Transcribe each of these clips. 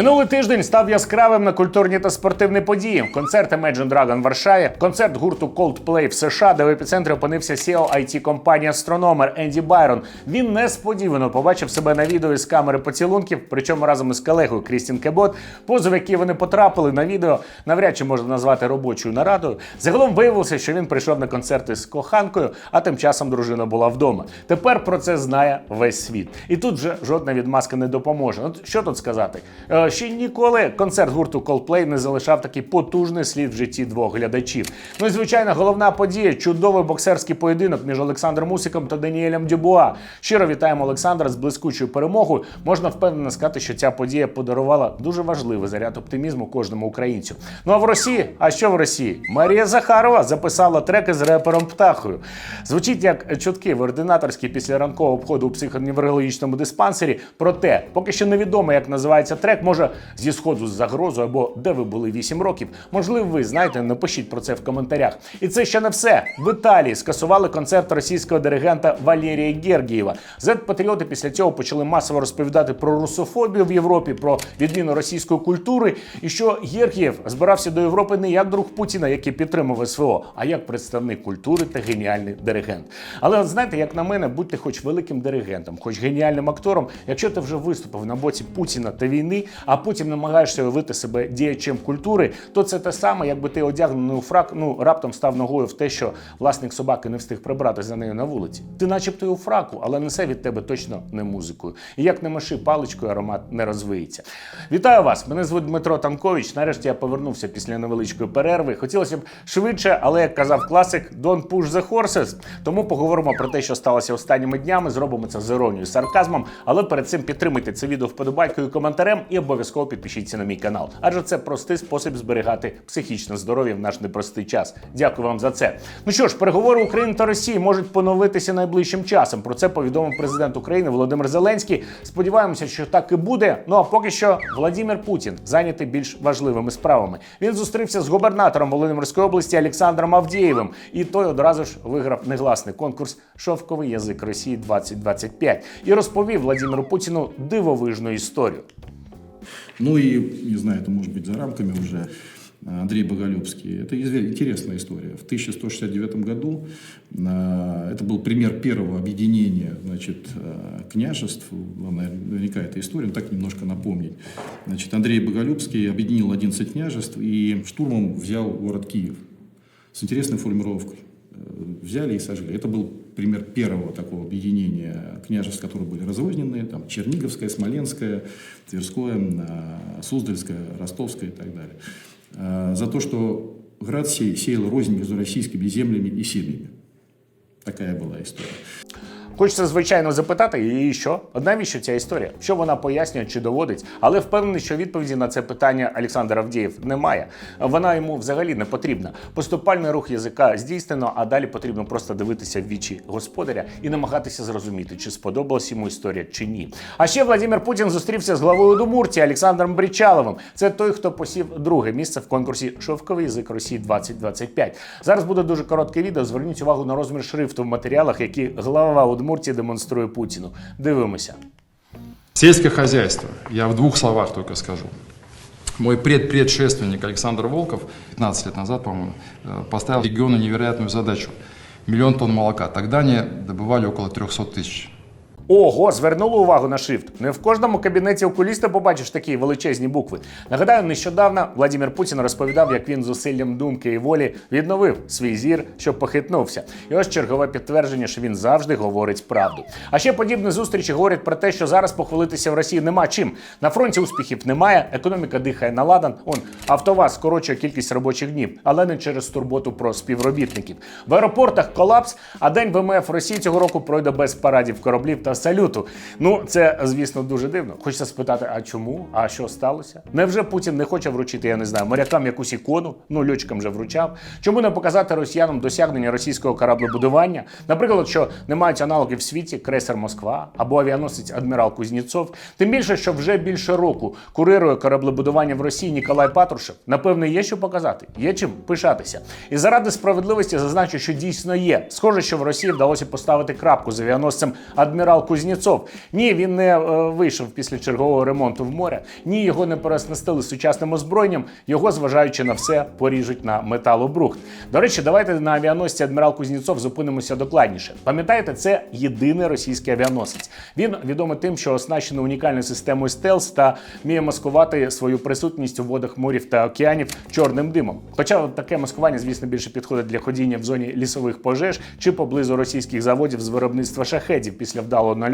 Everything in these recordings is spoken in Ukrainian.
Минулий тиждень став яскравим на культурні та спортивні події. Концерт Imagine Dragon в Варшаві, концерт гурту Coldplay в США, де в епіцентрі опинився CEO it компанії Astronomer Енді Байрон. Він несподівано побачив себе на відео із камери поцілунків, причому разом із колегою Крістін Кебот. Позов, які вони потрапили на відео, навряд чи можна назвати робочою нарадою. Загалом виявилося, що він прийшов на концерти з коханкою, а тим часом дружина була вдома. Тепер про це знає весь світ. І тут вже жодна відмазка не допоможе. Ну що тут сказати? Ще ніколи концерт гурту Coldplay не залишав такий потужний слід в житті двох глядачів. Ну і звичайно, головна подія чудовий боксерський поєдинок між Олександром Мусиком та Даніелем Дюбуа. Щиро вітаємо Олександра з блискучою перемогою. Можна впевнено сказати, що ця подія подарувала дуже важливий заряд оптимізму кожному українцю. Ну а в Росії, а що в Росії? Марія Захарова записала треки з репером Птахою. Звучить як чутки в ординаторській після ранкового обходу у психоневрологічному диспансері. Проте, поки що невідомо, як називається трек, може зі сходу з загрозою або де ви були 8 років. Можливо, ви знаєте, напишіть про це в коментарях. І це ще не все. В Італії скасували концерт російського диригента Валерія Гергієва. Зет-патріоти після цього почали масово розповідати про русофобію в Європі, про відміну російської культури, і що Гергієв збирався до Європи не як друг Путіна, який підтримав СВО, а як представник культури та геніальний диригент. Але знаєте, як на мене, будьте хоч великим диригентом, хоч геніальним актором, якщо ти вже виступив на боці Путіна та війни, а потім намагаєшся уявити себе діячем культури, то це те саме, якби ти одягнений у фрак, ну раптом став ногою в те, що власник собаки не встиг прибрати за нею на вулиці. Ти, начебто, і у фраку, але несе від тебе точно не музикою. І як не маши паличкою, аромат не розвиється. Вітаю вас! Мене звуть Дмитро Танкович. Нарешті я повернувся після невеличкої перерви. Хотілося б швидше, але як казав класик, don't push the horses. Тому поговоримо про те, що сталося останніми днями. Зробимо це з іронією, сарказмом. Але перед цим підтримуйте це відео вподобайкою і коментарем і обов'язково підпишіться на мій канал. Адже це простий спосіб зберігати психічне здоров'я в наш непростий час. Дякую вам за це. Ну що ж, переговори України та Росії можуть поновитися найближчим часом. Про це повідомив президент України Володимир Зеленський. Сподіваємося, що так і буде. Ну а поки що Владимир Путін зайнятий більш важливими справами. Він зустрівся з губернатором Володимирської області Олександром Авдієвим, і той одразу ж виграв негласний конкурс Шовковий язик Росії 2025 і розповів Владимиру Путіну дивовижну історію. Ну и, не знаю, это может быть за рамками уже, Андрей Боголюбский. Это интересная история. В 1169 году э, это был пример первого объединения значит, э, княжеств. Вам наверняка эта история, но так немножко напомнить. Значит, Андрей Боголюбский объединил 11 княжеств и штурмом взял город Киев с интересной формировкой. Э, Взяли и сожгли. Это был пример первого такого объединения княжеств, которые были разрозненные. Там Черниговское, Смоленское, Тверское, э, Суздальское, Ростовское и так далее. Э, За то, что град сей сеял рознь между российскими землями и семьями. Такая была история. Хочеться, звичайно, запитати, і що? Навіщо ця історія? Що вона пояснює чи доводить? Але впевнений, що відповіді на це питання Олександр Авдієв немає. Вона йому взагалі не потрібна. Поступальний рух язика здійснено, а далі потрібно просто дивитися в вічі господаря і намагатися зрозуміти, чи сподобалась йому історія чи ні. А ще Владимир Путін зустрівся з главою Удмуртії Олександром Брічаловим. Це той, хто посів друге місце в конкурсі Шовковий язик Росії 2025. Зараз буде дуже коротке відео. Зверніть увагу на розмір шрифту в матеріалах, які глава Удмуртії демонструє Путіну. Дивимося. Сельское хозяйство. Я в двух словах только скажу. Мой предпредшественник Александр Волков 15 лет назад, по-моему, э, поставил региону невероятную задачу. Миллион тонн молока. Тогда они добывали около 300 тысяч. Ого, звернули увагу на шрифт. Не в кожному кабінеті окуліста побачиш такі величезні букви. Нагадаю, нещодавно Владимир Путін розповідав, як він зусиллям думки і волі відновив свій зір, щоб похитнувся. І ось чергове підтвердження, що він завжди говорить правду. А ще подібні зустрічі говорять про те, що зараз похвалитися в Росії нема чим. На фронті успіхів немає, економіка дихає на ладан. Он автоваз скорочує кількість робочих днів, але не через турботу про співробітників. В аеропортах колапс, а день ВМФ Росії цього року пройде без парадів кораблів та салюту. Ну це звісно дуже дивно. Хочеться спитати, а чому? А що сталося? Невже Путін не хоче вручити, я не знаю, морякам якусь ікону? Ну льотчикам вже вручав. Чому не показати росіянам досягнення російського кораблебудування? Наприклад, що не мають аналогів в світі крейсер Москва або авіаносець адмірал Кузнєцов. Тим більше, що вже більше року курирує кораблебудування в Росії Ніколай Патрушев. Напевне, є що показати, є чим пишатися. І заради справедливості зазначу, що дійсно є. Схоже, що в Росії вдалося поставити крапку з авіаносцем адмірал Кузнєцов. Ні, він не е, вийшов після чергового ремонту в море. Ні, його не переоснастили сучасним озброєнням. Його, зважаючи на все, поріжуть на металобрухт. До речі, давайте на авіаносці адмірал Кузнєцов зупинимося докладніше. Пам'ятаєте, це єдиний російський авіаносець. Він відомий тим, що оснащений унікальною системою стелс та вміє маскувати свою присутність у водах морів та океанів чорним димом. Хоча таке маскування, звісно, більше підходить для ходіння в зоні лісових пожеж чи поблизу російських заводів з виробництва шахедів після вдалого на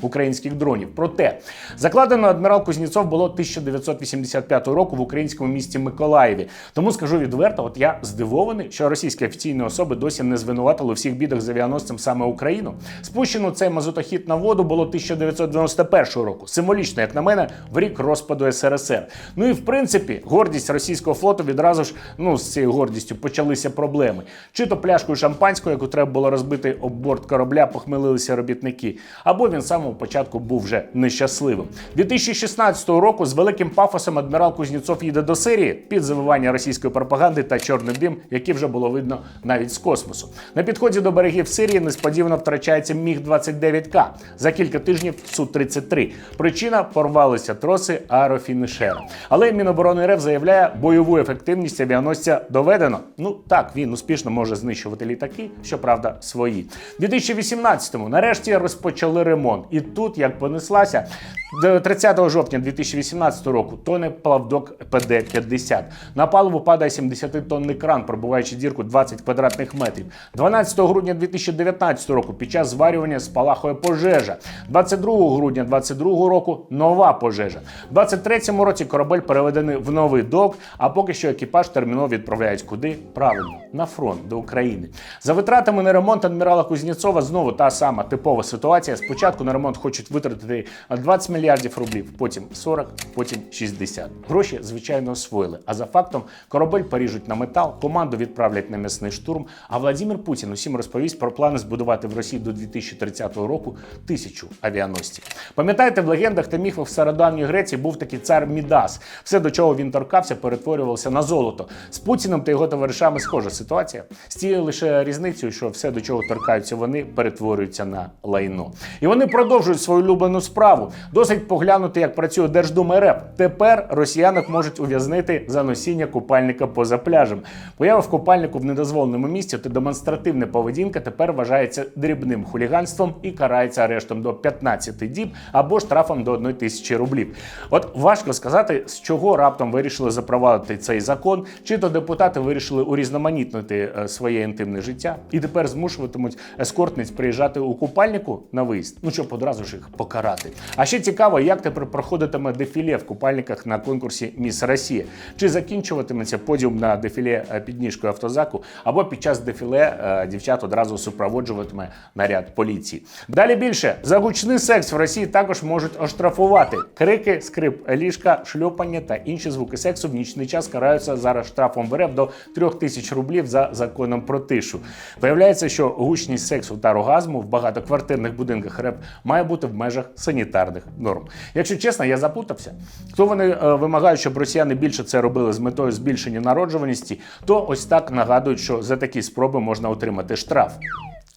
українських дронів. Проте закладено адмірал Кузнєцов було 1985 року в українському місті Миколаєві. Тому скажу відверто, от я здивований, що російські офіційні особи досі не звинуватили у всіх бідах з авіаносцем саме Україну. Спущено цей мазутохід на воду було 1991 року. Символічно, як на мене, в рік розпаду СРСР. Ну і в принципі, гордість російського флоту відразу ж ну з цією гордістю почалися проблеми. Чи то пляшкою шампанського, яку треба було розбити об борт корабля, похмелилися робітники, або він з самого початку був вже нещасливим. 2016 року з великим пафосом адмірал Кузнєцов їде до Сирії під завивання російської пропаганди та чорний дим, який вже було видно навіть з космосу. На підході до берегів Сирії несподівано втрачається міг 29 к за кілька тижнів су 33 Причина порвалися троси аерофінішера. Але Міноборони РФ заявляє, бойову ефективність авіаносця доведено. Ну так, він успішно може знищувати літаки, щоправда, свої. У 2018-му нарешті розпочали ремонт. І тут, як понеслася, 30 жовтня 2018 року тоне плавдок ПД-50. На паливу падає 70-тонний кран, пробуваючи дірку 20 квадратних метрів. 12 грудня 2019 року під час зварювання спалахує пожежа. 22 грудня 2022 року нова пожежа. У 23 році корабель переведений в новий док, а поки що екіпаж терміново відправляють куди? Правильно, на фронт до України. За витратами на ремонт адмірала Кузнєцова знову та сама типова ситуація. Спочатку на ремонт хочуть витратити 20 мільярдів рублів, потім 40, потім 60. Гроші, звичайно, освоїли. А за фактом корабель поріжуть на метал, команду відправлять на м'ясний штурм. А Владимир Путін усім розповість про плани збудувати в Росії до 2030 року тисячу авіаносців. Пам'ятаєте, в легендах та міфах в стародавній Греції був такий цар Мідас. Все, до чого він торкався, перетворювався на золото. З Путіним та його товаришами схожа ситуація. З тією лише різницею, що все, до чого торкаються вони, перетворюються на лайно. І вони продовжують свою улюблену справу. Досить поглянути, як працює Держдума РФ. Тепер росіянок можуть ув'язнити за носіння купальника поза пляжем. Поява в купальнику в недозволеному місці та демонстративна поведінка тепер вважається дрібним хуліганством і карається арештом до 15 діб або штрафом до 1 тисячі рублів. От важко сказати, з чого раптом вирішили запровадити цей закон, чи то депутати вирішили урізноманітнити е, своє інтимне життя і тепер змушуватимуть ескортниць приїжджати у купальнику на виїзд, ну щоб одразу ж їх покарати. А ще цікаво, як тепер проходитиме дефіле в купальниках на конкурсі Міс Росія. Чи закінчуватиметься подіум на дефіле е, під ніжкою автозаку, або під час дефіле е, дівчат одразу супроводжуватиме наряд поліції. Далі більше за гучний секс в Росії також можуть оштрафувати крики, скрип ліжка, шльопання та інші звуки сексу в нічний час караються зараз штрафом в РФ до 3 тисяч рублів за законом про тишу. Виявляється, що гучність сексу та оргазму в багатоквартирних будинках РФ має бути в межах санітарних норм. Якщо чесно, я запутався. Хто вони е, вимагають, щоб росіяни більше це робили з метою збільшення народжуваності, то ось так нагадують, що за такі спроби можна отримати штраф.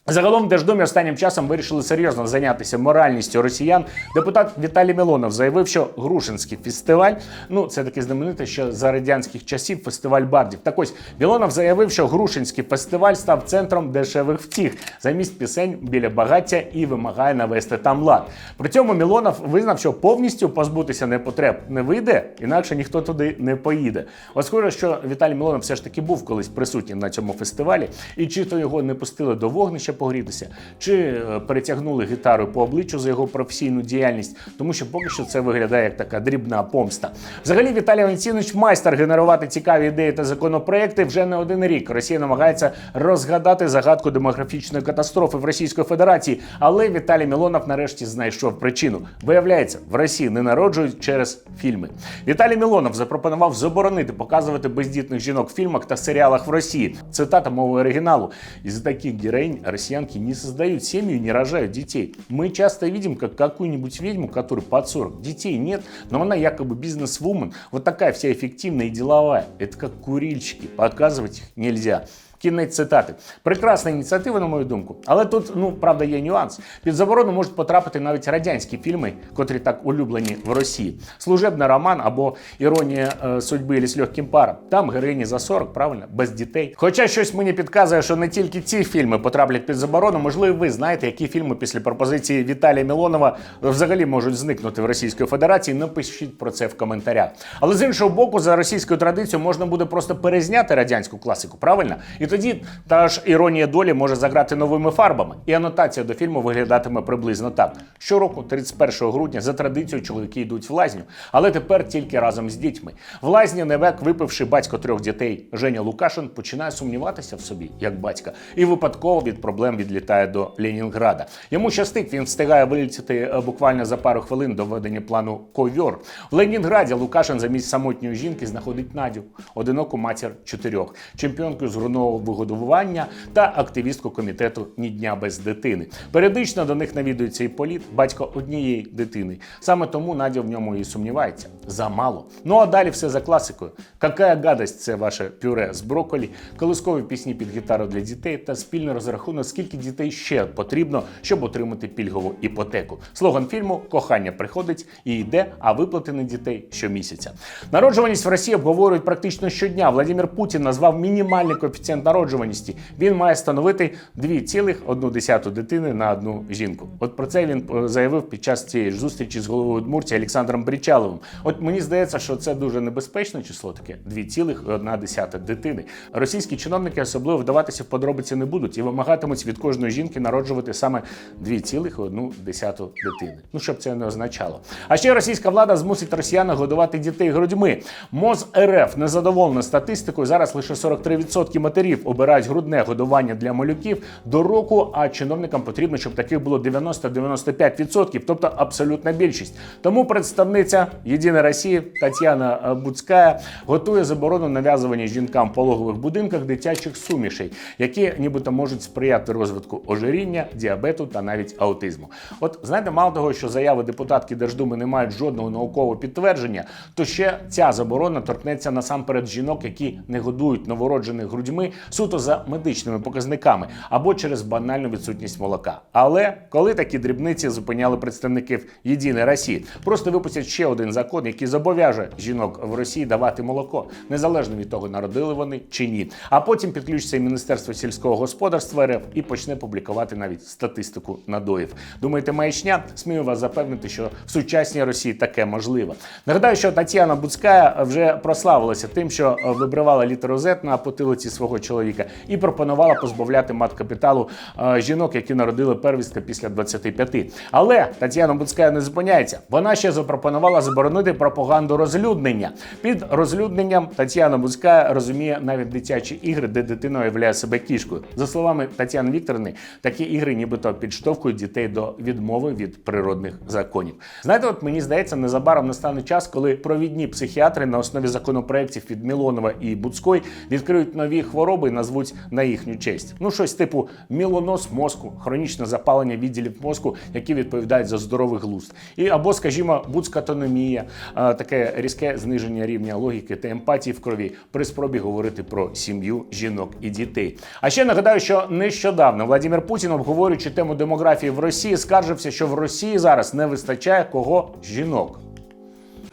Загалом в Держдумі останнім часом вирішили серйозно зайнятися моральністю росіян. Депутат Віталій Мілонов заявив, що Грушинський фестиваль ну це такий знаменитий ще за радянських часів фестиваль бардів. Так ось Мілонов заявив, що Грушинський фестиваль став центром дешевих втіх замість пісень біля багаття і вимагає навести там лад. При цьому Мілонов визнав, що повністю позбутися непотреб не вийде, інакше ніхто туди не поїде. От схоже, що Віталій Мілонов все ж таки був колись присутній на цьому фестивалі, і чи то його не пустили до вогнища погрітися, чи е, перетягнули гітару по обличчю за його професійну діяльність, тому що поки що це виглядає як така дрібна помста. Взагалі, Віталій Валентинович майстер генерувати цікаві ідеї та законопроекти вже не один рік. Росія намагається розгадати загадку демографічної катастрофи в Російської Федерації, але Віталій Мілонов нарешті знайшов причину. Виявляється, в Росії не народжують через фільми. Віталій Мілонов запропонував заборонити показувати бездітних жінок в фільмах та серіалах в Росії. Цитата мови оригиналу. Из таких героинь россиянки не создают семью не рожают детей. Мы часто видим, как какую-нибудь ведьму, которой под 40, детей нет, но она якобы бизнес-вумен, вот такая вся эффективная и деловая. Это как курильщики, показывать их нельзя. Кінець цитати. Прекрасна ініціатива, на мою думку. Але тут, ну правда, є нюанс. Під заборону можуть потрапити навіть радянські фільми, котрі так улюблені в Росії. Служебний роман або іронія е, судьби з легким паром. Там героїні за 40, правильно, без дітей. Хоча щось мені підказує, що не тільки ці фільми потраплять під заборону, можливо, ви знаєте, які фільми після пропозиції Віталія Мілонова взагалі можуть зникнути в Російської Федерації. Напишіть про це в коментарях. Але з іншого боку, за російською традицією можна буде просто перезняти радянську класику, правильно? І тоді та ж іронія долі може заграти новими фарбами. І анотація до фільму виглядатиме приблизно так: щороку, 31 грудня, за традицією, чоловіки йдуть в лазню, але тепер тільки разом з дітьми. В лазні Невек, випивши батько трьох дітей, Женя Лукашин починає сумніватися в собі як батька, і випадково від проблем відлітає до Ленінграда. Йому щастить, він встигає вилетіти е, буквально за пару хвилин до ведення плану ковьор. В Ленінграді Лукашин замість самотньої жінки знаходить Надю, одиноку матір чотирьох, чемпіонку з грудного вигодовування та активістку комітету Ні дня без дитини. Періодично до них навідується і політ, батько однієї дитини. Саме тому Надя в ньому і сумнівається. Замало. Ну а далі все за класикою. Какая гадость це ваше пюре з брокколі, колискові пісні під гітару для дітей та спільний розрахунок, скільки дітей ще потрібно, щоб отримати пільгову іпотеку. Слоган фільму Кохання приходить і йде, а виплати на дітей щомісяця. Народжуваність в Росії обговорюють практично щодня. Владимир Путін назвав мінімальний коефіцієнт народжуваності. Він має становити 2,1 дитини на одну жінку. От про це він е, заявив під час цієї ж зустрічі з головою Удмуртії Олександром Брічаловим. От мені здається, що це дуже небезпечне число таке 2,1 дитини. Російські чиновники особливо вдаватися в подробиці не будуть і вимагатимуть від кожної жінки народжувати саме 2,1 дитини. Ну щоб це не означало. А ще російська влада змусить росіян годувати дітей грудьми. МОЗ РФ незадоволена статистикою. Зараз лише 43% матерів обирають грудне годування для малюків до року. А чиновникам потрібно, щоб таких було 90-95%, тобто абсолютна більшість. Тому представниця Єдиної Росії Тетяна е, Буцькая готує заборону нав'язування жінкам в пологових будинках дитячих сумішей, які нібито можуть сприяти розвитку ожиріння, діабету та навіть аутизму. От знаєте, мало того, що заяви депутатки Держдуми не мають жодного наукового підтвердження, то ще ця заборона торкнеться насамперед жінок, які не годують новороджених грудьми суто за медичними показниками або через банальну відсутність молока. Але коли такі дрібниці зупиняли представників Єдиної Росії, просто випустять ще один закон, який зобов'яже жінок в Росії давати молоко, незалежно від того, народили вони чи ні. А потім підключиться і Міністерство сільського господарства РФ і почне публікувати навіть статистику надоїв. Думаєте, маячня? Смію вас запевнити, що в сучасній Росії таке можливо. Нагадаю, що Тетяна Буцька вже прославилася тим, що вибривала літеру Z на потилиці свого чоловіка і пропонувала позбавляти мат капіталу е, жінок, які народили первістка після 25. Але Тетяна Буцька не зупиняється. Вона ще запропонувала заборонити пропаганду розлюднення. Під розлюдненням Тетяна Буцька розуміє навіть дитячі ігри, де дитина уявляє себе кішкою. За словами Тетяни Вікторовни, такі ігри нібито підштовхують дітей до відмови від природних законів. Знаєте, от мені здається, незабаром настане час, коли провідні психіатри на основі законопроєктів від Мілонова і Буцької відкриють нові хвороби і назвуть на їхню честь. Ну щось типу мілонос мозку, хронічне запалення відділів мозку, які відповідають за здоровий глузд, і або, скажімо, буцкатономія, таке різке зниження рівня логіки та емпатії в крові при спробі говорити про сім'ю, жінок і дітей. А ще нагадаю, що нещодавно Владимир Путін, обговорюючи тему демографії в Росії, скаржився, що в Росії зараз не вистачає кого жінок.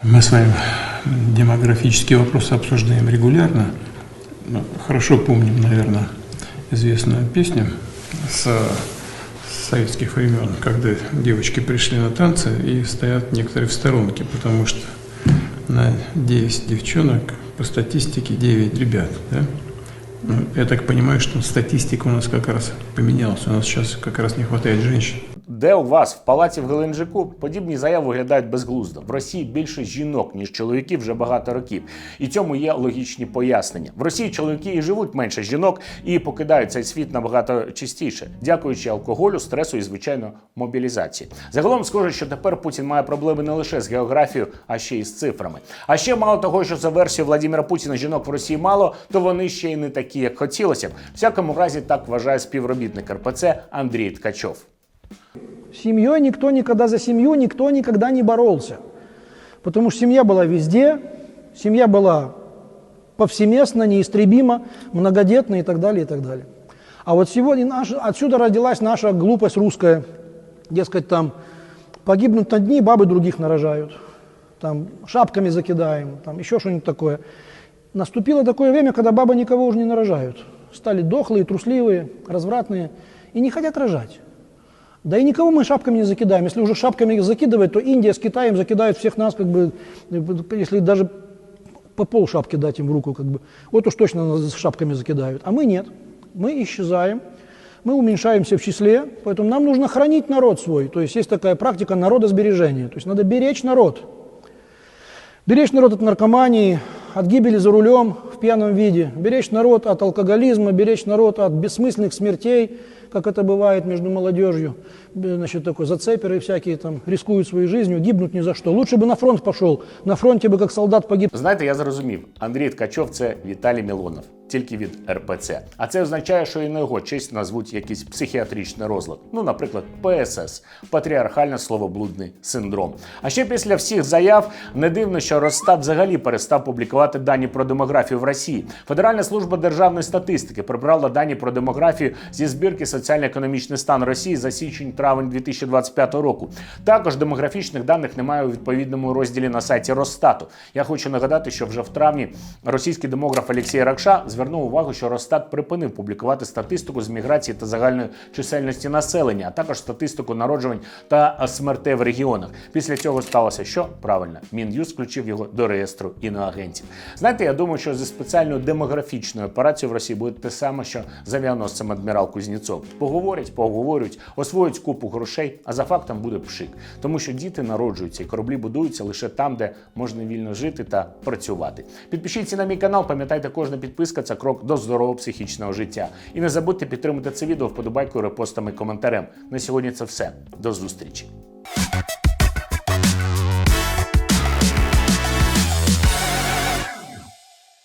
Мы с вами демографические вопросы обсуждаем регулярно. Ну, Хорошо помним, наверное, известную песню с советских времен, когда девочки пришли на танцы и стоят некоторые в сторонке, потому что на 10 девчонок по статистике 9 ребят. Да? Ну, я так понимаю, что статистика у нас как раз поменялась. У нас сейчас как раз не хватает женщин. Де у вас в палаці в Геленджику подібні заяви виглядають безглуздо. В Росії більше жінок, ніж чоловіків вже багато років. І цьому є логічні пояснення. В Росії чоловіки і живуть менше жінок і покидають цей світ набагато частіше, дякуючи алкоголю, стресу і звичайно мобілізації. Загалом схоже, що тепер Путін має проблеми не лише з географією, а ще й з цифрами. А ще мало того, що за версією Владимира Путіна жінок в Росії мало, то вони ще й не такі, як хотілося б. Всякому разі, так вважає співробітник РПЦ Андрій Ткачов. Семьей никто никогда за семью никто никогда не боролся. Потому что семья была везде, семья была повсеместно, неистребимо, многодетно и так далее, и так далее. А вот сегодня наш, отсюда родилась наша глупость русская, дескать, там погибнут одни, бабы других нарожают, там шапками закидаем, там еще что-нибудь такое. Наступило такое время, когда бабы никого уже не нарожают. Стали дохлые, трусливые, развратные и не хотят рожать. Да и никого мы шапками не закидаем. Если уже шапками закидывать, то Индия с Китаем закидают всех нас, как бы, если даже по пол шапки дать им в руку, как бы, вот уж точно нас шапками закидают. А мы нет. Мы исчезаем, мы уменьшаемся в числе, поэтому нам нужно хранить народ свой. То есть есть такая практика народосбережения. То есть надо беречь народ. Беречь народ от наркомании, от гибели за рулем в пьяном виде, беречь народ от алкоголизма, беречь народ от бессмысленных смертей, как это бывает между молодежью. Б- Значит, такой зацеперы всякие там рискуют своей жизнью, гибнут ни за что. Лучше бы на фронт пошел, на фронте бы как солдат погиб. Знаєте, я зрозумів, Андрій Ткачов це Віталій Мілонов, тільки від РПЦ. А це означає, що і на його честь назвуть якийсь психіатричний розлад. Ну, наприклад, ПСС патріархально словоблудний синдром. А ще після всіх заяв не дивно, що Росстат взагалі перестав публікувати дані про демографію в Росії. Федеральна служба державної статистики прибрала дані про демографію зі збірки соціально-економічний стан Росії за січень-травень 2025 року. Також демографічних даних немає у відповідному розділі на сайті Росстату. Я хочу нагадати, що вже в травні російський демограф Олексій Ракша звернув увагу, що Росстат припинив публікувати статистику з міграції та загальної чисельності населення, а також статистику народжувань та смертей в регіонах. Після цього сталося що правильно. Мін'юз включив його до реєстру іноагентів. Знаєте, я думаю, що зі спеціальною демографічною операцією в Росії буде те саме, що з авіаносцем адмірал Кузнєцов. Поговорять, поговорять, освоять купу грошей, а за фактом буде пшик. Тому що діти народжуються і кораблі будуються лише там, де можна вільно жити та працювати. Підпишіться на мій канал, пам'ятайте, кожна підписка це крок до здорового психічного життя. І не забудьте підтримати це відео вподобайкою, репостами, коментарем. На сьогодні це все. До зустрічі.